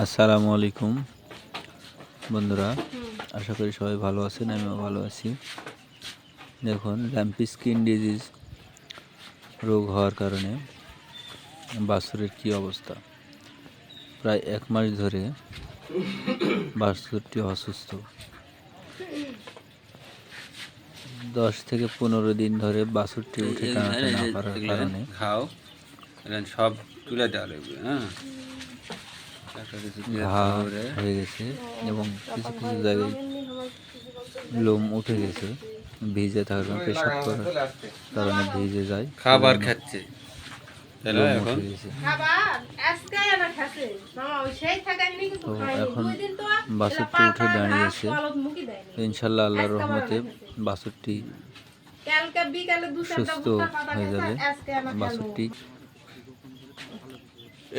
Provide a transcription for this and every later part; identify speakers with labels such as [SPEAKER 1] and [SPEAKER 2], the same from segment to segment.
[SPEAKER 1] আসসালামু আলাইকুম। বন্ধুরা আশা করি সবাই ভালো আছেন আমিও ভালো আছি। দেখুন ল্যাম্পি স্কিন ডিজিজ রোগ হওয়ার কারণে বাছুরের কি অবস্থা? প্রায় এক মাস ধরে বাছুরটি অসুস্থ। দশ থেকে পনেরো দিন ধরে বাছুরটি উঠে টানাতে না পারার কারণে
[SPEAKER 2] খাও সব তুলে দেওয়া লাগবে হ্যাঁ?
[SPEAKER 1] ঘা
[SPEAKER 2] তারপরে
[SPEAKER 1] হয়ে গেছে। এবং কিছু কিছু জায়গায় লোম উঠে গেছে ভিজে থাকার কারণে পেশাব করার কারণে ভিজে যায়।
[SPEAKER 2] খাবার খাচ্ছে। এখন?
[SPEAKER 1] তো এখন
[SPEAKER 3] দুই দিন তো
[SPEAKER 1] বাছুরটি
[SPEAKER 3] এলা
[SPEAKER 1] উঠে দাঁড়িয়েছে। ইনশাল্লাহ আল্লাহর রহমতে
[SPEAKER 3] চারটা
[SPEAKER 1] সুস্থ হয়ে যাবে। বাছুরটি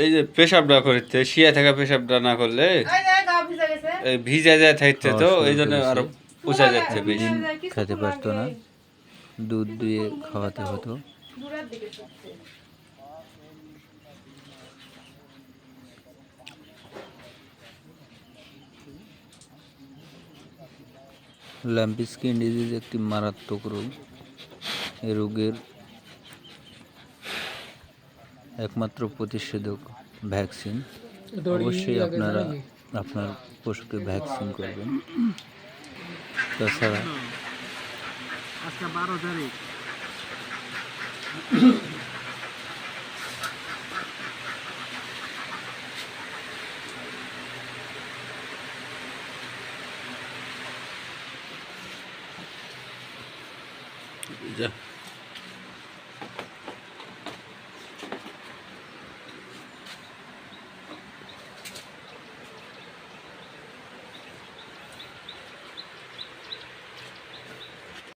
[SPEAKER 2] এই যে পেশাবটা করতে শিয়া থাকা পেশাবটা না করলে
[SPEAKER 3] এই ভিজে গেছে।
[SPEAKER 2] এই ভিজা যায় থাকতে তো এই জন্য। আরও পোষা যাচ্ছে বেশি।
[SPEAKER 1] খেতে পারতো না। দুধ দিয়ে খাওয়াতে হতো।
[SPEAKER 3] দূরের দিকে চলছে।
[SPEAKER 1] ল্যাম্পি স্কিন ডিজিজ একটি মারাত্মক রোগ। এই রোগের একমাত্র প্রতিষেধক ভ্যাকসিন অবশ্যই আপনারা আপনার পশুকে ভ্যাকসিন করবেন তাছাড়া
[SPEAKER 2] যা